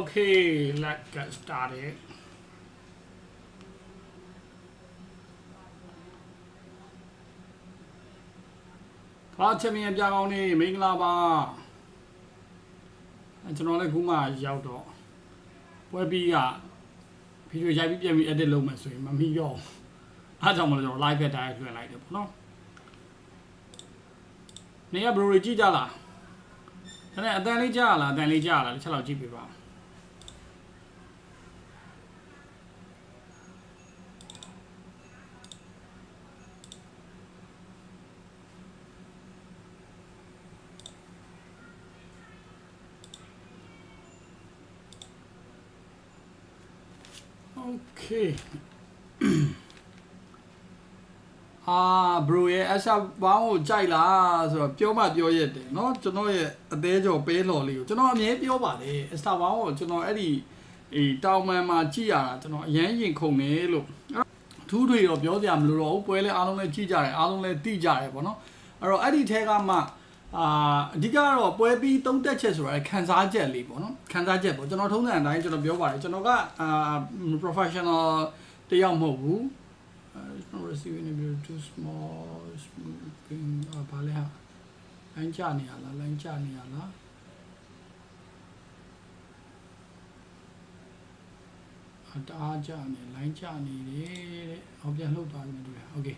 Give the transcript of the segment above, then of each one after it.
Okay, let's get started. ဖားချင်မြင်ပြကောင်းနေမင်္ဂလာပါအဲကျွန်တော်လည်းခုမှရောက်တော့ပွဲပြီးကဗီဒီယိုရိုက်ပြီးပြန်ပြီး edit လုပ်မယ်ဆိုရင်မမီတော့ဘူးအားကြောင့်မလို့ကျွန်တော် live ဖက်တိုင်းလွှင့်လိုက်တယ်ပေါ့နော်နေရဘရိုတွေကြည့်ကြလားဒါနဲ့အတန်လေးကြားရလားအတန်လေးကြားရလားတစ်ချက်လောက်ကြည့်ပြပါဦး Okay အာ bro ရဲ့အရှာဘောင်းကိုကြိုက်လားဆိုတော့ပြောမှပြောရတယ်เนาะကျွန်တော်ရဲ့အသေးကြော်ပေးလော်လေးကိုကျွန်တော်အမြဲပြောပါတယ်အစတာဘောင်းကိုကျွန်တော်အဲ့ဒီအေးတောင်မန်မှာကြည့်ရတာကျွန်တော်အရန်ရင်ခုန်နေလို့အဲ့တော့ထူးထွေတော့ပြောစရာမလိုတော့ဘူးပွဲလဲအားလုံးလဲကြည့်ကြတယ်အားလုံးလဲသိကြတယ်ပေါ့နော်အဲ့တော့အဲ့ဒီထဲကမှ အာအဓိကကတော့ပွဲပြီးသုံးသက်ချက်ဆိုတာခန်းစားချက်လေးပေါ့နော်ခန်းစားချက်ပေါ့ကျွန်တော်ထုံးစံအတိုင်းကျွန်တော်ပြောပါတယ်ကျွန်တော်ကအာ professional တယောက်မဟုတ်ဘူး Uh, it's not receiving a bit too small smoking အာဘာလဲဟာလိုင်းချနေရလားလိုင်းချနေရလားအတအားချနေလိုင်းချနေတယ်တဲ့ဟောပြန်လှုပ်သွားပြီနဲ့တူတယ်โอเค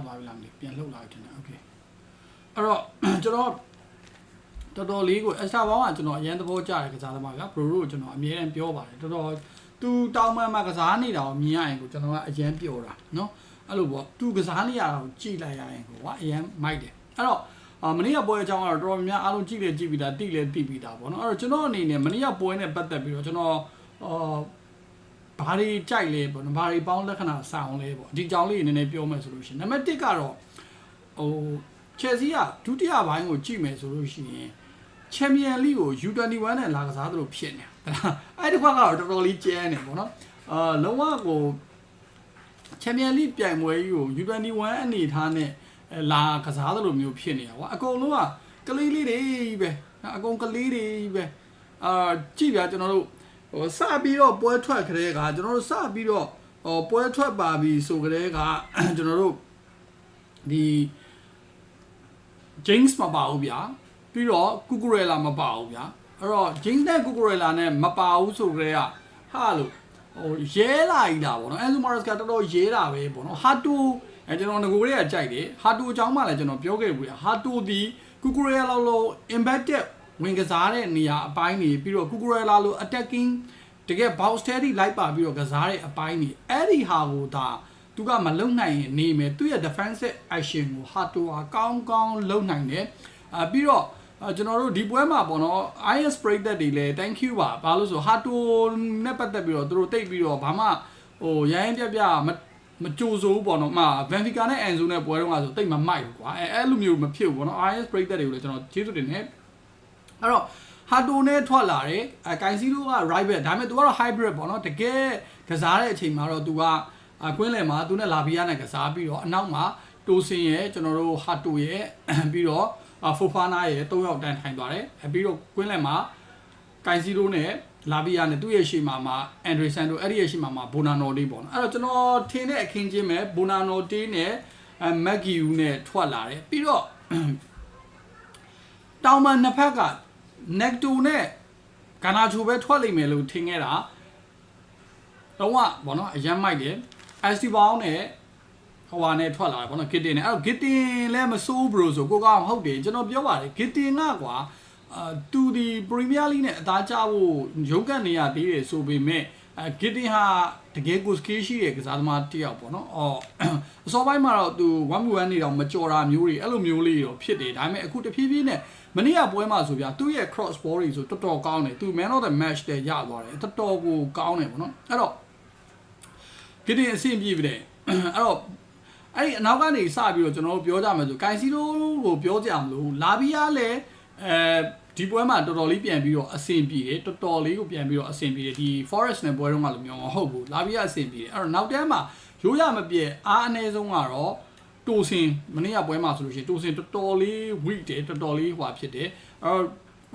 ရပါပြီလားမသိဘူးပြန်လှုပ်လာပြီထင်တယ်โอเค အဲ့တော့ ကျွန်တော်တော်တော်လေးကိုအစတာဘောင်းကကျွန်တော်အရင်သဘောကျတဲ့ကစားသမားဗျာဘရိုရိုကိုကျွန်တော်အမြဲတမ်းပြောပါတယ်တော်တော်သူတောင်းမှန်မှကစားနေတာကိုမြင်ရရင်ကိုကျွန်တော်ကအရင်ပြောတာเนาะအဲ့လိုပေါ့သူကစားနေရတာကိုကြည့်လိုက်ရရင်ကိုကအရင်မိုက်တယ်အဲ့တော့အာမနေ့ကပွဲအကြောင်းကတော့တော်တော်များများအားလုံးကြည့်လေကြည့်ပြီးသားတိလေတိပြီးသားပေါ့နော်အဲ့တော့ကျွန်တော်အနေနဲ့မနေ့ကပွဲနဲ့ပတ်သက်ပြီးတော့ကျွန်တော်အာ ဘာတွေကြိုက်လဲပေါ့နော်ဘာတွေပေါင်းလက္ခဏာဆောင်လဲပေါ့ဒီကြောင်လေးနည်းနည်းပြောမယ်ဆိုလို့ရှိရင်နံပါတ်1ကတော့ဟိုချယ်ဆီကဒုတိယပိုင်းကိုကြည့်မယ်ဆိုလို့ရှိရင်ချန်ပီယံလိကို U21 နဲ့လာကစားသလိုဖြစ်နေတာအဲ့ဒီခွက်ကတော့တော်တော်လေးကျန်းနေပေါ့နော်အာလုံးဝကိုချန်ပီယံလိပြိုင်ပွဲကြီးကို U21 အနေထားနဲ့လာကစားသလိုမျိုးဖြစ်နေတာကွာအကုန်လုံးကကလေးလေးတွေကြီးပဲအကုန်ကလေးတွေကြီးပဲအာကြည့်ပြကျွန်တော်တို့ ဟိုစပြီးတော့ပွဲထွက်ကြတဲ့ကကျွန်တော်တို့စပြီးတော့ဟိုပွဲထွက်ပါပြီဆိုကြတဲ့ကကျွန်တော်တို့ဒီ James မပါဘူးဗျာပြီးတော့ Cucurella မပါဘူးဗျာအဲ့တော့ James နဲ့ Cucurella နဲ့မပါဘူးဆိုကြတဲ့ကဟာလို့ဟိုရဲလာကြီးတာဗောနော် Enzo Maresca ကတော်တော်ရဲတာပဲဗောနော် Hato အဲကျွန်တော်ငကိုတွေကကြိုက်တယ် Hato အကြောင်းမှလည်းကျွန်တော်ပြောခဲ့ဘူးဗျာ Hato ဒီ Cucurella လောက်လို့ embedded ဝင်ကစားတဲ့နေရာအပိုင်းတွေပြီးတော့ Cucurella လို့ attacking တကယ် box steady လိုက်ပါပြီးတော့ကစားတဲ့အပိုင်းတွေအဲ့ဒီဟာကိုဒါသူကမလုံနိုင်ရင်နေမယ်သူရဲ့ defensive action ကိုဟာတိုဟာကောင်းကောင်းလုံနိုင်တယ်အာပြီးတော့ကျွန်တော်တို့ဒီပွဲမှာပေါ့နော် IS break တွေလည်း thank you ပါဘာလို့ဆိုဟာတိုနဲ့ပတ်သက်ပြီးတော့သူတို့တိတ်ပြီးတော့ဘာမှဟိုရိုင်းပြပြမမကြိုဆိုဘူးပေါ့နော်။မှာ Benfica နဲ့ Enzo နဲ့ပွဲတော့ကဆိုတိတ်မမိုက်ဘူးကွာ။အဲအဲ့လိုမျိုးမဖြစ်ဘူးပေါ့နော်။ IS break တွေကိုလည်းကျွန်တော်ကျေးဇူးတင်နေ။ အဲ့တော့ဟာတိုနဲ့ထွက်လာတယ်။အဲကိုင်စီလိုက right back ဒါပေမဲ့ तू ကတော့ hybrid ပေါ့နော်။တကယ်ကစားတဲ့အချိန်မှာတော့ तू ကကွင်းလယ်မှာသူနဲ့လာဘီယာနဲ့ကစားပြီးတော့အနောက်မှာတိုးစင်ရဲ့ကျွန်တော်တို့ဟာတိုရဲ့ပြီးတော့ဖိုဖာနာရဲ့၃ယောက်တန်းထိုင်သွားတယ်ပြီးတော့ကွင်းလယ်မှာကိုင်စီရိုနဲ့လာဘီယာနဲ့သူ့ရဲ့ရှေ့မှာမှာအန်ဒရီဆန်တို့အဲ့ဒီရဲ့ရှေ့မှာမှာဘိုနာနိုတေးပေါ့နော်အဲ့တော့ကျွန်တော်ထင်တဲ့အခင်းချင်းပဲဘိုနာနိုတေးနဲ့မက်ဂီယူနဲ့ထွက်လာတယ်ပြီးတော့တောင်မန်နှစ်ဖက်က နက်တိုနဲ့ဂါနာချိုပဲထွက်လိမ့်မယ်လို့ထင်ခဲ့တာတော့ဘောနော်အရန်မိုက်တယ် SD ဘောင်းနဲ့ဟိုဟာနဲ့ထွက်လာတယ်ပေါ့နော်ဂစ်တင်နဲ့အဲ့တော့ဂစ်တင်လည်းမစိုးဘရိုဆိုကိုကဟုတ်တယ်ကျွန်တော်ပြောပါတယ်ဂစ်တင်ကကွာအာသူဒီပရီးမီးယားလိနဲ့အသားကျဖို့ရုန်းကန်နေရသေးတယ်ဆိုပေမဲ့အဲဂစ်တင်ဟာတကယ်ကိုစကေးရှိတဲ့ကစားသမားတစ်ယောက်ပေါ့နော်အော်အစောပိုင်းမှာတော့သူ 1v1 နေတော့မကြော်တာမျိုးတွေအဲ့လိုမျိုးလေးတော့ဖြစ်တယ်ဒါပေမဲ့အခုတဖြည်းဖြည်းနဲ့ မနေ့ကပွဲမှာဆိုပြသူ့ရဲ့ cross ball တွေဆိုတော်တော်ကောင်းတယ်သူ man of the match တဲ့ရသွားတယ်တော်တော်ကိုကောင်းတယ်ပေါ့နော်အဲ့တော့ဂစ်တင်အဆင့်ပြေးပြီတဲ့အဲ့တော့အဲ့ဒီအနောက်ကနေစပြီးတော့ကျွန်တော်တို့ပြောကြမယ်ဆိုကိုင်စီရိုကိုပြောကြမလို့လာဘီယာလည်းအဲဒီပွဲမှာတော်တော်လေးပြန်ပြီးတော့အဆင်ပြေတယ်တော်တော်လေးကိုပြန်ပြီးတော့အဆင်ပြေတယ်ဒီ forest နဲ့ပွဲတော့မှလိုမျိုးမဟုတ်ဘူးလာဘီယာအဆင်ပြေတယ်အဲ့တော့နောက်တန်းမှာရိုးရမပြည့်အားအနည်းဆုံးကတော့ တိုစင်မနေ့ကပွဲမှာဆိုလို့ရှိရင်တိုစင်တော်တော်လေး weak တယ်တော်တော်လေးဟွာဖြစ်တယ်အဲတော့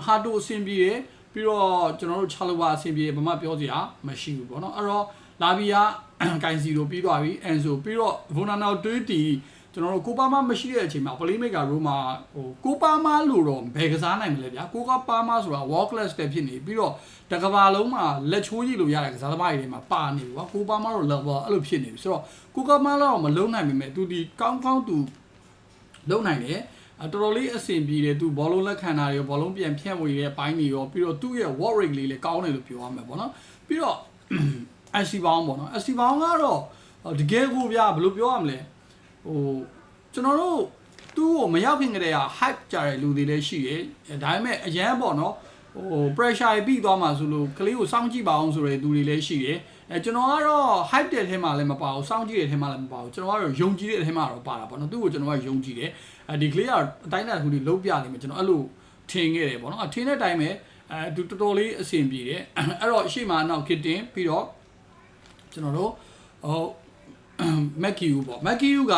ဟာတိုအဆင်ပြေတယ်ပြီးတော့ကျွန်တော်တို့ချာလိုဝါအဆင်ပြေဘာမှပြောစရာမရှိဘူးပေါ့နော်အဲ့တော့လာဘီယာဂိုင်စီလိုပြီးသွားပြီအန်ဆိုပြီးတော့ဗိုနာနောတွေးတီ ကျွန်တော်တို့ကိုပါမမရှိတဲ့အချိန်မှာ playmaker room မှာဟိုကိုပါမလို့တော့ဘယ်ကစားနိုင်မလဲဗျာကိုကပါမဆိုတာ wall class တဲ့ဖြစ်နေပြီးတော့တကဘာလုံးမှာလက်ချိုးကြည့်လို့ရတဲ့ကစားသမားတွေထဲမှာပါနေပြီကွာကိုပါမတော့ level အဲ့လိုဖြစ်နေပြီဆိုတော့ကိုကပါမတော့မလုံးနိုင်ပေမဲ့သူဒီကောင်းကောင်းသူလုံးနိုင်တယ်အတော်တော်လေးအဆင်ပြေတယ်သူဘောလုံးလက်ခံတာတွေဘောလုံးပြန်ဖြန့်ဝေတဲ့ပိုင်းတွေရောပြီးတော့သူ့ရဲ့ work rate လေးလည်းကောင်းတယ်လို့ပြောရမှာပေါ့နော်ပြီးတော့ SC ဘောင်းပေါ့နော် SC ဘောင်းကတော့တကယ်ကိုဗျာဘယ်လိုပြောရမလဲ ဟိုကျွန်တော်တို့သူ့ကိုမရောက်ခင်ကတည်းက hype ကြတဲ့လူတွေလည်းရှိတယ်ဒါပေမဲ့အရန်ပေါ့နော်ဟို pressure ပြီးသွားမှဆိုလို့ကလေးကိုစောင့်ကြည့်ပါအောင်ဆိုတဲ့သူတွေလည်းရှိတယ်အဲကျွန်တော်ကတော့ hype တဲ့ထဲမှာလည်းမပါဘူးစောင့်ကြည့်တဲ့ထဲမှာလည်းမပါဘူးကျွန်တော်ကတော့ယုံကြည်တဲ့ထဲမှာတော့ပါတာပေါ့နော်သူ့ကိုကျွန်တော်ကယုံကြည်တယ်အဲဒီကလေးကအတိုင်းအတာတစ်ခုတွေလုံးပြနေမှာကျွန်တော်အဲ့လိုထင်ခဲ့တယ်ပေါ့နော်အထင်တဲ့အတိုင်းပဲအဲသူတော်တော်လေးအဆင်ပြေတယ်အဲ့တော့ရှေ့မှာနောက် kitten ပြီးတော့ကျွန်တော်တို့ဟို မက်ကီယူပေါ့မက်ကီယူက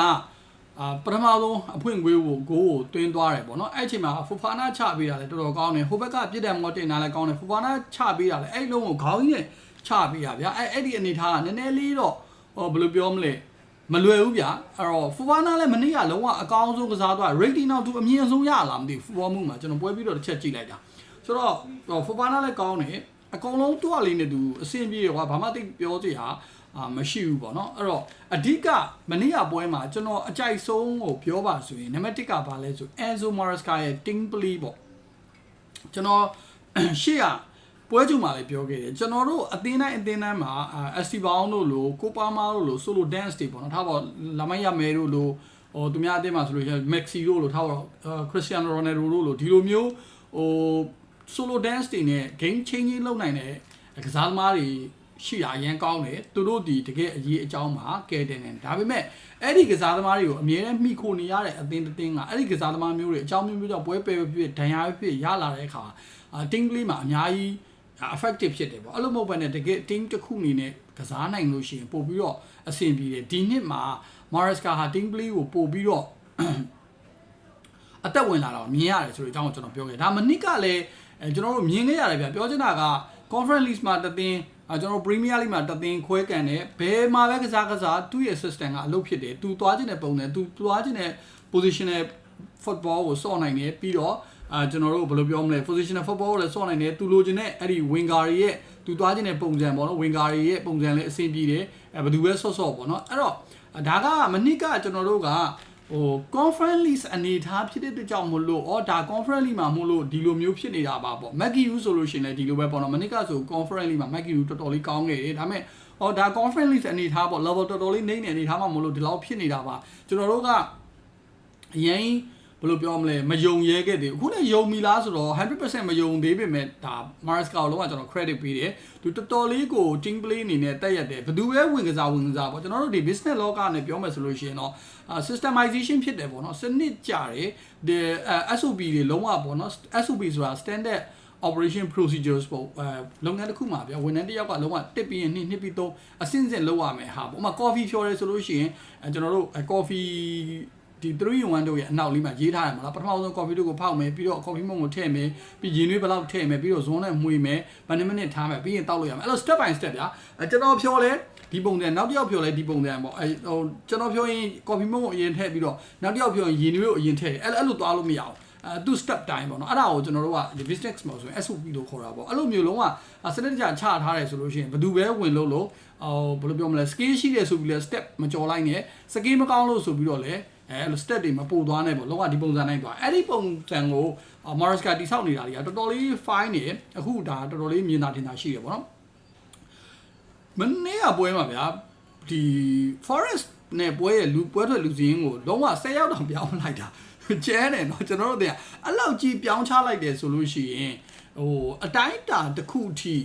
အာပထမဆုံးအဖွင့်ခွေးကိုဂိုးကိုတွင်းသွားတယ်ပေါ့နော်အဲ့အချိန်မှာဖူဖာနာချပေးတာလည်းတော်တော်ကောင်းတယ်ဟိုဘက်ကပြစ်တယ်မော်တင်တာလည်းကောင်းတယ်ဖူဖာနာချပေးတာလည်းအဲ့လုံးကိုခေါင်းကြီးနဲ့ချပေးတာဗျာအဲ့အဲ့ဒီအနေထားကနည်းနည်းလေးတော့ဟိုဘယ်လိုပြောမလဲမလွယ်ဘူးဗျာအဲ့တော့ဖူဖာနာလည်းမနေ့ကလုံးဝအကောင်းဆုံးကစားသွား rating တော့သူအမြင့်ဆုံးရလားမသိဘူးဖူဘောမှုမှာကျွန်တော်ပွဲပြီးတော့တစ်ချက်ကြည့်လိုက်တာဆိုတော့ဖူဖာနာလည်းကောင်းတယ်အကုန်လုံးသူ့အလေးနဲ့သူအဆင်ပြေရွာဘာမှသိပြောစရာအာ မရှိဘူးပေါ့နော်အဲ့တော့အဓိကမနေ့ကပွဲမှာကျွန်တော်အကြိုက်ဆုံးကိုပြောပါဆိုရင်နံပါတ်1ကဘာလဲဆို Enzo Maresca ရဲ့ Ting Play ပေါ့ကျွန်တော်ရှေ့ကပွဲကြုံမှာလည်းပြောခဲ့တယ်ကျွန်တော်တို့အသင်းတိုင်းအသင်းတိုင်းမှာ SC ဘောင်းတို့လိုကိုပါမာတို့လို solo dance တွေပေါ့နော်ထားပေါ့လမိုင်းရမဲတို့လိုဟိုသူများအသင်းမှာဆိုလို့ရှိရင် Maxi တို့လိုထားပေါ့ Cristiano Ronaldo တို့လိုဒီလိုမျိုးဟို solo dance တွေနဲ့ game changing လုပ်နိုင်တဲ့ကစားသမားတွေ ရှိတာအရင်ကောင်းတယ်သူတို့ဒီတကယ်အရေးအကြောင်းမှာကဲတင်တယ်ဒါပေမဲ့အဲ့ဒီကစားသမားတွေကိုအမြဲတမ်းမိခိုနေရတဲ့အသင်းတစ်သင်းကအဲ့ဒီကစားသမားမျိုးတွေအကြောင်းမျိုးမျိုးကြောင့်ပွဲပယ်ဖြစ်ဒဏ်ရာဖြစ်ရလာတဲ့အခါအာတင်းကလေးမှာအများကြီး effective ဖြစ်တယ်ပေါ့အဲ့လိုမဟုတ်ဘဲနဲ့တကယ် team တစ်ခုအနေနဲ့ကစားနိုင်လို့ရှိရင်ပို့ပြီးတော့အဆင်ပြေတယ်ဒီနှစ်မှာ Maresca ဟာ team play ကိုပို့ပြီးတော့အသက်ဝင်လာတော့မြင်ရတယ်ဆိုတဲ့အကြောင်းကိုကျွန်တော်ပြောခဲ့ဒါမနစ်ကလည်းအဲကျွန်တော်တို့မြင်ခဲ့ရတယ်ဗျပြောချင်တာက conference list မှာတသင်း အဲကျွန်တော် Premier League မှာတသင်းခွဲကန်တယ်ဘယ်မှာပဲကစားကစားသူ့ရဲ့ system ကအလုပ်ဖြစ်တယ်သူသွားခြင်းတဲ့ပုံနဲ့သူသွားခြင်းတဲ့ positional football ကိုစော့နိုင်တယ်ပြီးတော့အာကျွန်တော်တို့ဘယ်လိုပြောမလဲ positional football ကိုလည်းစော့နိုင်တယ်သူလိုချင်တဲ့အဲ့ဒီ winger တွေရဲ့သူသွားခြင်းတဲ့ပုံစံပေါ့နော် winger တွေရဲ့ပုံစံလည်းအဆင်ပြေတယ်အဲဘယ်သူပဲဆော့ဆော့ပေါ့နော်အဲ့တော့ဒါကမနစ်ကကျွန်တော်တို့က ဟို conference list အနေထားဖြစ်တဲ့အတွက်ကြောင့်မလို့ဩဒါ conference list မှာမို့လို့ဒီလိုမျိုးဖြစ်နေတာပါပေါ့ Maggie U ဆိုလို့ရှိရင်လည်းဒီလိုပဲပေါ့နော်မနစ်ကဆို conference list မှာ Maggie U တော်တော်လေးကောင်းခဲ့တယ်ဒါပေမဲ့ဩဒါ conference list အနေထားပေါ့ level တော်တော်လေးနှိမ့်နေအနေထားမှာမို့လို့ဒီလောက်ဖြစ်နေတာပါကျွန်တော်တို့ကအရင် ဘယ်လိုပြောမလဲမယုံရဲခဲ့သေးဘူးအခုလည်းယုံပြီလားဆိုတော့100%မယုံသေးပေမဲ့ဒါ Mars ကောလုံးကကျွန်တော် credit ပေးတယ်သူတော်တော်လေးကို team play အနေနဲ့တက်ရက်တယ်ဘယ်သူပဲဝင်ကစားဝင်ကစားပေါ့ကျွန်တော်တို့ဒီ business လောကနဲ့ပြောမယ်ဆိုလို့ရှိရင်တော့ systemization ဖြစ်တယ်ပေါ့နော်စနစ်ကြတယ်ဒီ SOP တွေလုံးဝပေါ့နော် SOP ဆိုတာ standard operation procedures ပေါ့အဲလုပ်ငန်းတစ်ခုမှာဗျဝန်ထမ်းတစ်ယောက်ကလုံးဝတစ်ပြီးရင်နှစ်နှစ်ပြီးသုံးအဆင့်ဆင့်လုပ်ရမယ်ဟာပေါ့ဥပမာ coffee ဖြော်ရဲဆိုလို့ရှိရင်အဲကျွန်တော်တို့ coffee ဒီ3 in 1တို့ရဲ့အနောက်လေးမှာရေးထားတယ်မလားပထမဆုံး coffee တို့ကိုဖောက်မယ်ပြီးတော့ coffee မုံကိုထည့်မယ်ပြီးရင်နွေးဘလောက်ထည့်မယ်ပြီးတော့ဇွန်းနဲ့မှွေမယ်ဗန်နမိနစ်ထားမယ်ပြီးရင်တောက်လို့ရမယ်အဲ့လို step by step ဗျာအဲကျွန်တော်ဖြော်လဲဒီပုံစံနောက်တစ်ယောက်ဖြော်လဲဒီပုံစံပေါ့အဲဟိုကျွန်တော်ဖြော်ရင် coffee မုံကိုအရင်ထည့်ပြီးတော့နောက်တစ်ယောက်ဖြော်ရင်ရင်နွေးကိုအရင်ထည့်တယ်အဲ့အဲ့လိုသွားလို့မရအောင်အဲသူ step time ပေါ့နော်အဲ့ဒါကိုကျွန်တော်တို့က the business မှာဆိုရင် SOP လို့ခေါ်တာပေါ့အဲ့လိုမျိုးလုံးဝစနစ်တကျချထားတယ်ဆိုလို့ရှိရင်ဘယ်သူပဲဝင်လို့လို့ဟိုဘယ်လိုပြောမလဲ skill ရှိတယ်ဆိုပြီးလဲ step မကြော်လိုက်နဲ့ skill မကောင်းလို့ဆိုပြီးတော့လဲ အဲလို step တွေမပို့သွားနဲ့ပေါ့လောကဒီပုံစံတိုင်းသွားအဲ့ဒီပုံစံကို Mars ကတိဆောက်နေတာတွေကတော်တော်လေး fine နေအခုဒါတော်တော်လေးမြင်တာထင်တာရှိတယ်ပေါ့နော်မနေ့ကပွဲမှာဗျာဒီ forest နဲ့ပွဲရဲ့လူပွဲထွက်လူစင်းကိုလုံးဝ10ရောက်တောင်ပြောင်းလိုက်တာကျဲတယ်เนาะကျွန်တော်တို့တွေကအဲ့လောက်ကြီးပြောင်းချလိုက်တယ်ဆိုလို့ရှိရင်ဟိုအတိုင်းတာတစ်ခုထိ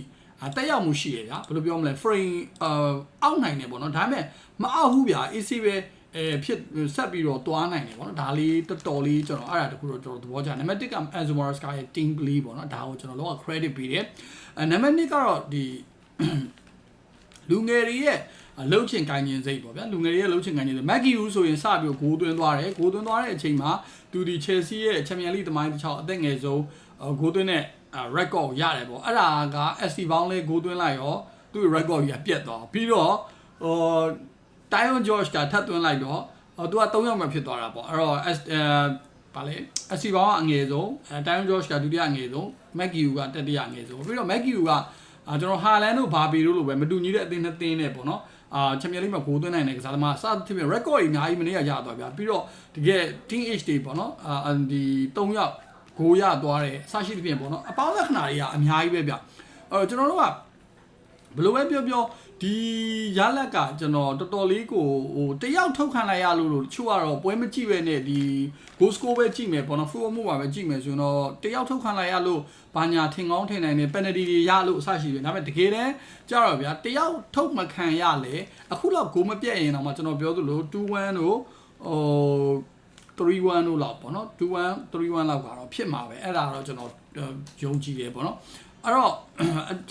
တက်ရောက်မှုရှိရဗျာဘယ်လိုပြောမလဲ frame အာအောက်နိုင်တယ်ပေါ့နော်ဒါပေမဲ့မအောက်ဘူးဗျာ AC ပဲ အဲဖြစ်ဆက်ပြီးတော့တွားနိုင်တယ်ပေါ့နော်ဒါလေးတော်တော်လေးကျွန်တော်အဲ့ဒါတခုတော့ကျွန်တော်သဘောကျနံပါတ်1က Azumaras ကရဲ့ team play ပေါ့နော်ဒါကိုကျွန်တော်လောက credit ပေးတယ်အဲနံပါတ်2ကတော့ဒီလူငယ်တွေရဲ့လှုပ်ချင်ကိုင်းခြင်းစိတ်ပေါ့ဗျာလူငယ်ရဲ့လှုပ်ချင်ကိုင်းခြင်းစိတ်မက်ဂီယူဆိုရင်စပြီးဂိုးသွင်းသွားတယ်ဂိုးသွင်းသွားတဲ့အချိန်မှာသူဒီ Chelsea ရဲ့ Champions League တမိုင်းတစ်ချောင်းအသက်ငယ်ဆုံးဂိုးသွင်းတဲ့ record ရတယ်ပေါ့အဲ့ဒါက SC ဘောင်းလေးဂိုးသွင်းလိုက်ရောသူ့ record ကြီးကပြတ်သွားပြီးတော့ဟို Tyon George ကထပ်သွင်းလိုက်တော့ဟိုသူက3ယောက်မှဖြစ်သွားတာပေါ့အဲ့တော့ S အဲဗာလေ SC ဘောင်းကအငယ်ဆုံးအဲ Tyon George ကဒုတိယအငယ်ဆုံး McGew ကတတိယအငယ်ဆုံးပြီးတော့ McGew ကအာကျွန်တော်ဟာလန်တို့ဘာဘီတို့လိုပဲမတူညီတဲ့အသင်းနှစ်သင်းနဲ့ပေါ့နော်အာချန်ပီယံလိမှာဂိုးသွင်းနိုင်တဲ့ကစားသမားစသဖြင့် record ကြီးအများကြီးမနေ့ကရသွားဗျာပြီးတော့တကယ် team age တွေပေါ့နော်အာဒီ3ယောက်ဂိုးရသွားတယ်အစရှိသဖြင့်ပေါ့နော်အပေါင်းလက္ခဏာတွေကအများကြီးပဲဗျအဲ့တော့ကျွန်တော်တို့ကဘယ်လိုပဲပြောပြော ဒီရလက်ကကျွန်တော်တော်တော်လေးကိုဟိုတယောက်ထုတ်ခံလိုက်ရလို့လို့တချို့ကတော့ပွဲမကြည့်ပဲနဲ့ဒီ goal score ပဲကြည့်မယ်ပေါ့နော် full မှုပါပဲကြည့်မယ်ဆိုရင်တော့တယောက်ထုတ်ခံလိုက်ရလို့ဘာညာထင်ကောင်းထင်နိုင်တယ် penalty တွေရလို့အဆရှိတယ်ဒါပေမဲ့တကယ်တမ်းကြတော့ဗျာတယောက်ထုတ်မခံရလေအခုလောက် goal မပြတ်ရင်တော့မှကျွန်တော်ပြောသလို2-1တို့ဟို3-1တို့လောက်ပေါ့နော်2-1 3-1လောက်ကတော့ဖြစ်မှာပဲအဲ့ဒါတော့ကျွန်တော်ယုံကြည်တယ်ပေါ့နော် အဲ့တော့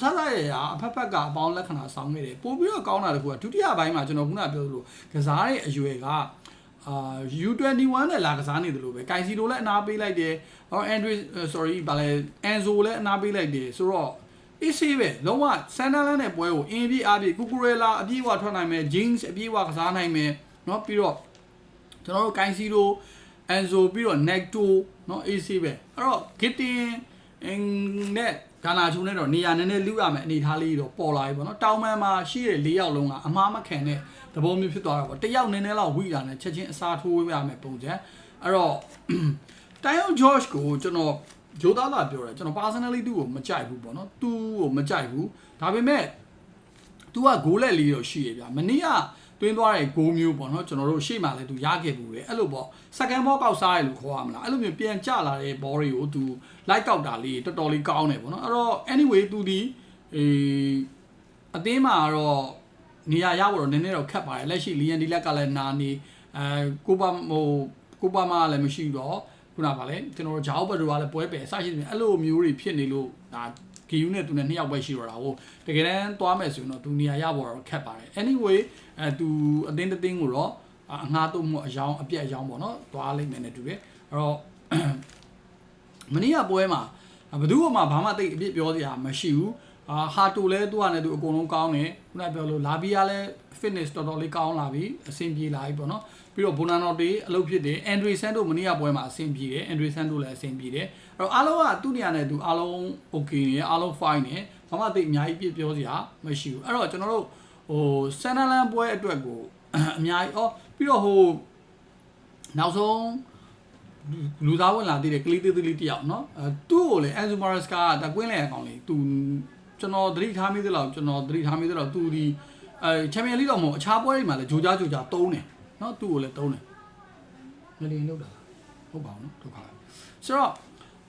ဆက်ဆက်ရရအဖက်ဖက်ကအပေါင်းလက္ခဏာဆောင်းခဲ့တယ်ပို့ပြီးတော့ကောင်းတာတခုကဒုတိယပိုင်းမှာကျွန်တော်ခုနပြောသလိုကစားရဲ့အရွယ်ကအာ U21 နဲ့လာကစားနေတယ်လို့ပဲကိုင်စီတိုလည်းအနာပေးလိုက်တယ်ဟော Andre sorry ဗာလဲ Enzo လည်းအနာပေးလိုက်တယ်ဆိုတော့ AC ပဲလုံးဝဆန်ဒလန်နဲ့ပွဲကိုအင်းပြေးအားပြေကူကူရဲလာအပြေးဝထွက်နိုင်မယ် James အပြေးဝကစားနိုင်မယ်เนาะပြီးတော့ကျွန်တော်တို့ကိုင်စီတို Enzo ပြီးတော့ Necto เนาะ AC ပဲအဲ့တော့ Gittin အင်းနဲ့ ဂါနာချုံနဲ့တော့နေရာနည်းနည်းလူရမယ်အနေထားလေးတော့ပေါ်လာပြီပေါ့နော်တောင်မန်မှာရှိတဲ့၄ယောက်လုံးကအမားမခံတဲ့သဘောမျိုးဖြစ်သွားတာပေါ့တယောက်နည်းနည်းလောက်ဝိလာနဲ့ချက်ချင်းအစားထိုးရမယ်ပုံစံအဲ့တော့တိုင်ယွန်ဂျော့ချ်ကိုကျွန်တော်ဂျိုသားလာပြောတယ်ကျွန်တော် personally သူ့ကိုမကြိုက်ဘူးပေါ့နော်သူ့ကိုမကြိုက်ဘူးဒါပေမဲ့ तू ကဂိုးလက်လေးတော့ရှိရဗျာမနေ့က တွင်းသွားတဲ့ဂိုးမျိုးပေါ့နော်ကျွန်တော်တို့ရှေ့မှာလည်း तू ရခဲ့ဘူးလေအဲ့လိုပေါ့ second ball ကောက်စားရလို့ခေါ်ရမလားအဲ့လိုမျိုးပြန်ကျလာတဲ့ ball တွေကို तू လိုက်ကောက်တာလေးတော်တော်လေးကောင်းတယ်ပေါ့နော်အဲ့တော့ anyway သူဒီအေးအသင်းမှာတော့နေရာရဖို့တော့နည်းနည်းတော့ခက်ပါတယ်လက်ရှိလီယန်ဒီလက်ကလည်းနာနေအဲကိုပါဟိုကိုပါမလည်းမရှိတော့ခုနကပါလေကျွန်တော်တို့ဂျာအိုဘတ်တို့ကလည်းပွဲပယ်အစရှိတယ်အဲ့လိုမျိုးတွေဖြစ်နေလို့ဒါ ဂီယူနဲ့သူနဲ့နှစ်ယောက်ပဲရှိတော့တာဟုတ်တကယ်တမ်းသွားမယ်ဆိုရင်တော့သူနေရာရဖို့တော့ခက်ပါတယ် anyway အဲသူအသင်းတစ်သင်းကိုတော့အငှားတော့မှုအယောင်အပြက်အယောင်ပေါ့နော်သွားလိမ့်မယ်နဲ့တူတယ်အဲ့တော့မနေ့ကပွဲမှာဘယ်သူမှဘာမှတိတ်အပြစ်ပြောစရာမရှိဘူး အာဟာတိုလည်းသူ့ဟာနဲ့သူအကုန်လုံးကောင်းတယ်ခုနပြောလို့လာဘီယာလည်း fitness တော်တော်လေးကောင်းလာပြီအဆင်ပြေလာပြီပေါ့နော်ပြီးတော့ဘိုနာနော်တေးအလုပ်ဖြစ်တယ်အန်ဒရီဆန်တို့မနေ့ကပွဲမှာအဆင်ပြေတယ်အန်ဒရီဆန်တို့လည်းအဆင်ပြေတယ်အဲ့တော့အားလုံးကသူ့နေရာနဲ့သူအားလုံး okay နေအားလုံး fine နေဘာမှသိအများကြီးပြပြောစရာမရှိဘူးအဲ့တော့ကျွန်တော်တို့ဟိုဆန်နလန်ပွဲအတွက်ကိုအများကြီးဩပြီးတော့ဟိုနောက်ဆုံးလူသားဝင်လာသေးတယ်ကလေးသေးသေးလေးတယောက်နော်အဲသူ့ကိုလေအန်ဇူမာရစကာဒါကွင်းလဲအကောင်လေးသူ ကျွန်တော်သတိထားမိသလောက်ကျွန်တော်သတိထားမိသလောက်သူဒီအဲချန်ပီယံလိတော့မဟုတ်အခြားပွဲတွေမှာလည်းဂျိုဂျာဂျိုဂျာတုံးတယ်เนาะသူ့ကိုလည်းတုံးတယ်ငလင်းလောက်တာဟုတ်ပါဘူးเนาะဒုက္ခဆိုတော့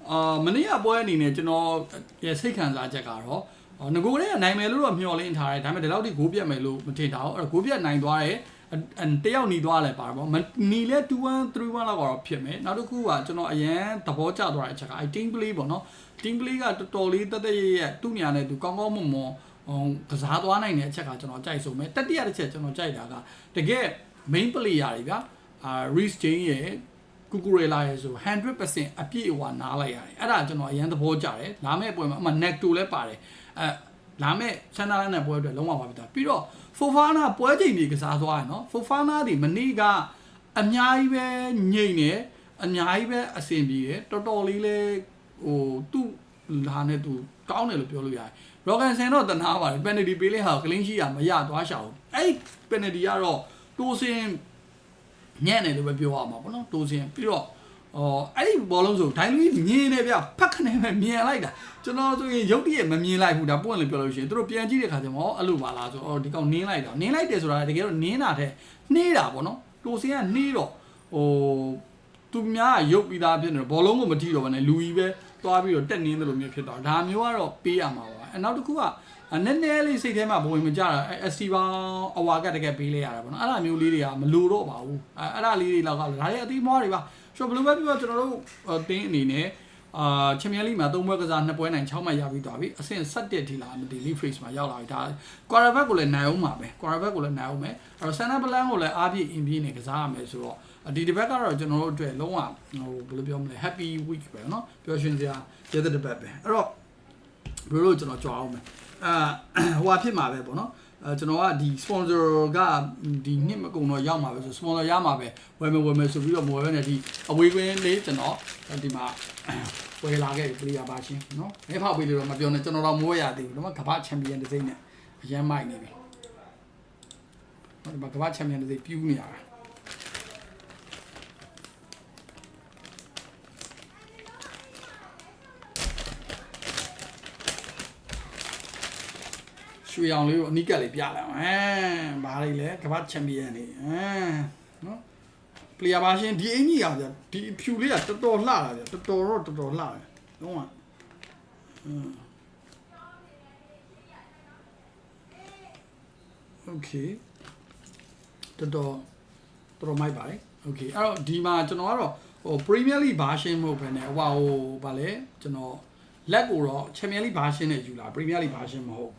အာမနေ့ကပွဲအနေနဲ့ကျွန်တော်ရဲ့စိတ်ခံစားချက်ကတော့ငကိုလေးကနိုင်မယ်လို့တော့မျှော်လင့်ထားတယ်ဒါပေမဲ့ဒီလောက်ထိဂိုးပြတ်မယ်လို့မထင်တာဘူးအဲ့တော့ဂိုးပြတ်နိုင်သွားတယ်တယောက်หนีသွားလဲပါတော့နီလဲ2-1 3-1လောက်ကတော့ဖြစ်မယ်နောက်တစ်ခုကကျွန်တော်အရန်သဘောကျသွားတဲ့အချက်ကအဲ team play ပေါ့နော် team play ကတော်တော်လေးတသက်ရရဲ့သူ့နေရာနဲ့သူကောင်းကောင်းမွန်မွန်ကစားသွားနိုင်တဲ့အချက်ကကျွန်တော်ကြိုက်ဆုံးပဲတတိယတစ်ချက်ကျွန်တော်ကြိုက်တာကတကယ် main player တွေဗျာအာ Reece James ရဲ့ကူကူရဲလာရဲဆို100%အပြည့်အဝနားလိုက်ရတယ်အဲ့ဒါကျွန်တော်အရန်သဘောကျတယ်လာမယ့်ပွဲမှာအမှ Necto လည်းပါတယ်အဲလာမယ့်ဆန်နာလန်နဲ့ပွဲအတွက်လုံးဝပါပြီတာပြီးတော့ဖိုဖာနာပွဲချိန်ကြီးကစားသွားတယ်နော်ဖိုဖာနာဒီမနေ့ကအများကြီးပဲညိမ့်နေအများကြီးပဲအဆင်ပြေတယ်တော်တော်လေးလဲ ဟိုသူ့လာနဲ့သူကောင်းတယ်လို့ပြောလို့ရတယ်ရော့ကန်ဆန်တော့တနာပါတယ်ပန်နတီပေးလိုက်ဟာကလင်းရှိရမရသွားရှာဘူးအဲ့ပန်နတီကတော့တိုးစင်ညံ့တယ်လို့ပဲပြောရမှာပေါ့နော်တိုးစင်ပြီးတော့အော်အဲ့ဒီဘောလုံးဆိုဒိုင်းလူကြီးမြင်နေဗျဖက်ခနဲ့ပဲမြင်လိုက်တာကျွန်တော်ဆိုရင်ရုပ်တရက်မမြင်လိုက်ဘူးဒါပွင့်လို့ပြောလို့ရှိရင်သူတို့ပြန်ကြည့်တဲ့ခါကျတော့အဲ့လိုပါလားဆိုအော်ဒီကောင်နင်းလိုက်တာနင်းလိုက်တယ်ဆိုတာတကယ်တော့နင်းတာတဲ့နှေးတာပေါ့နော်တိုစင်ကနှေးတော့ဟိုသူများရုပ်ပြီးသားဖြစ်နေတော့ဘောလုံးကိုမထိတော့ဘဲနဲ့လူကြီးပဲ သွားပြီးတော့တက်နင်းတယ်လို့မျိုးဖြစ်တော့ဒါမျိုးကတော့ပေးရမှာပါအဲနောက်တစ်ခုကနည်းနည်းလေးစိတ်ထဲမှာဘဝင်မကြတာအဲ SC ပေါင်းအဝါကတကယ်ပေးလိုက်ရတာပေါ့နော်အဲ့ဒါမျိုးလေးတွေကမလိုတော့ပါဘူးအဲအဲ့ဒါလေးတွေလောက်ကဒါတွေအသီးမွားတွေပါဆိုတော့ဘယ်လိုပဲပြောကျွန်တော်တို့တင်းအနေနဲ့ဟအာချန်ပီယံလိမှာ၃ပွဲကစား2ပွဲနိုင်6မှတ်ရပြီးသွားပြီအဆင့်7ထိလာမသိ league phase မှာရောက်လာပြီဒါ quarterback ကိုလည်းနိုင်အောင်ပါပဲ quarterback ကိုလည်းနိုင်အောင်ပဲအဲ့တော့ center plan ကိုလည်းအားပြည့်အင်ပြည့်နေကစားရမယ်ဆိုတော့ ဒီတစ်ပတ်ကတော့ကျွန်တော်တို့အတွက်လုံးဝဟိုဘယ်လိုပြောမလဲ happy week ပဲเนาะပျော်ရွှင်စရာကျေးဇူးတစ်ပတ်ပဲအဲ့တော့ဘယ်လိုကျွန်တော်ကြွားအောင်မယ်အာဟိုဟာဖြစ်မှာပဲပေါ့နော်အဲကျွန်တော်ကဒီ sponsor ကဒီနှစ်မကုန်တော့ရောက်မှာပဲဆို sponsor ရမှာပဲဝယ်မယ်ဝယ်မယ်ဆိုပြီးတော့မဝယ်ဘဲနဲ့ဒီအဝေးကွင်းလေးကျွန်တော်ဒီမှာဝယ်လာခဲ့ပြီ player ပါရှင်เนาะမဲဖောက်ပေးလို့တော့မပြောနဲ့ကျွန်တော်တော့မဝယ်ရသေးဘူးတော့ကမ္ဘာချန်ပီယံတစ်စိမ့်နဲ့အရင်မိုက်နေပြီဟောဒီမှာကမ္ဘာချန်ပီယံတစ်စိမ့်ပြူးနေရတာ ရွှေအောင်လေးကိုအနိကတ်လေးပြလိုက်အောင်အဲဘာလေးလဲကမ္ဘာချန်ပီယံနေအဲနော် player ပါရှင်ဒီအင်ကြီးကဗျဒီဖြူလေးကတော်တော်လှတာဗျတော်တော်တော့တော်တော်လှတယ်လုံးဝอืม okay တော်တော်တော်တော်မိုက်ပါတယ် okay အဲ့တော့ဒီမှာကျွန်တော်ကတော့ဟို Premier League version မဟုတ်ဘဲねဟိုဟာဟိုဗာလဲကျွန်တော်လက်ကိုတော့ Champions League version နဲ့ယူလာ Premier League version မဟုတ်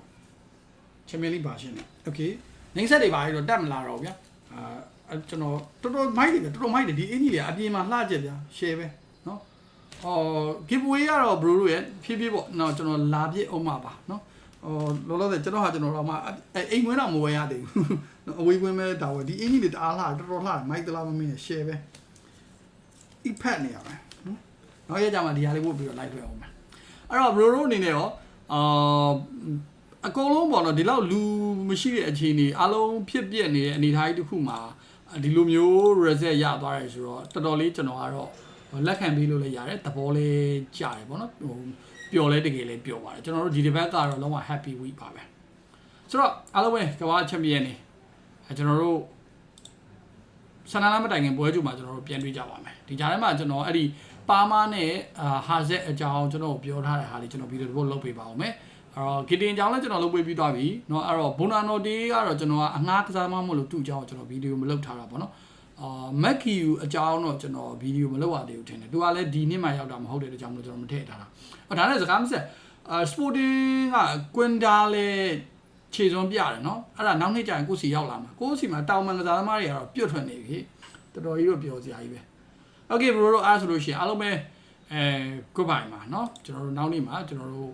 ဘူး Champions League version နဲ့ okay နိုင်ဆက်တွေပါတော့တက်မလာတော့ဗျာအာအဲ့ကျွန်တော်တော်တော်မိုက်တယ်ဗျတော်တော်မိုက်တယ်ဒီအင်ကြီးတွေအပြင်မှာလှချက်ဗျာ share ပဲเนาะအော် giveaway ကတော့ bro တို့ရဲ့ဖြည်းဖြည်းပေါ့เนาะကျွန်တော်လာပြည့်အောင်ပါပါเนาะဟိုလောလောဆယ်ကျွန်တော်ဟာကျွန်တော်တော့မှအိမ်ဝင်တော့မဝယ်ရသေးဘူးအဝေးဝင်မဲ့တာဝယ်ဒီအင်ကြီးတွေတအားလှတော်တော်လှမိုက်တလားမမင်းနဲ့ share ပဲ iPad နေရမယ်နော်နောက်ရကြမှာဒီဟာလေးပို့ပြီးတော့ live တွေ့အောင်မယ်အဲ့တော့ bro တို့အနေနဲ့ရောအာ အကုန်လုံးပေါ့နော်ဒီလောက်လူမရှိတဲ့အခြေအနေအလုံးဖြစ်ပြနေတဲ့အနေအထားကြီးတစ်ခုမှာဒီလိုမျိုး reset ရသွားတယ်ဆိုတော့တော်တော်လေးကျွန်တော်ကတော့လက်ခံပြီးလို့လည်းရတယ်သဘောလေးကြားတယ်ပေါ့နော်ဟိုပျော်လဲတကယ်လေးပျော်ပါတယ်ကျွန်တော်တို့ဒီတစ်ပတ်ကတော့လုံးဝ happy week ပါပဲဆိုတော့အားလုံးပဲကမ္ဘာချန်ပီယံနေအဲကျွန်တော်တို့ဆန္ဒလာမတိုင်ခင်ပွဲကြိုမှာကျွန်တော်တို့ပြန်တွေ့ကြပါမယ်ဒီကြားထဲမှာကျွန်တော်အဲ့ဒီပါမားနဲ့အာဟာဇက်အကြောင်းကျွန်တော်ပြောထားတဲ့ဟာလေးကျွန်တော်ဗီဒီယိုတစ်ပုတ်လုပ်ပေးပါအောင်မယ် အဲ့တော့ဂီတင်အကြောင်းလည်းကျွန်တော်လုပ်ပေးပြီးသွားပြီเนาะအဲ့တော့ဘွန်နာနိုတေးကတော့ကျွန်တော်ကအငှားကစားမမလို့သူ့အကြောင်းကျွန်တော်ဗီဒီယိုမလုပ်ထားတာပေါ့နော်အာမက်ကီယူအကြောင်းတော့ကျွန်တော်ဗီဒီယိုမလုပ်ရသေးဘူးထင်တယ်သူကလည်းဒီနှစ်မှရောက်တာမဟုတ်တဲ့အကြောင်းမလို့ကျွန်တော်မထည့်ထားတာအဲ့ဒါနဲ့စကားမဆက်အာစပိုတင်ကကွင်ဒါလည်းခြေစွမ်းပြတယ်เนาะအဲ့ဒါနောက်နှစ်ကျရင်ကိုယ့်စီရောက်လာမှာကိုယ့်စီမှာတောင်ပန်ကစားသမားတွေကတော့ပြုတ်ထွက်နေပြီတော်တော်ကြီးတော့ပြောစရာကြီးပဲ Okay bro တို့အားဆိုလို့ရှိရင်အားလုံးပဲအဲ goodbye မှာเนาะကျွန်တော်တို့နောက်နေ့မှာကျွန်တော်တို့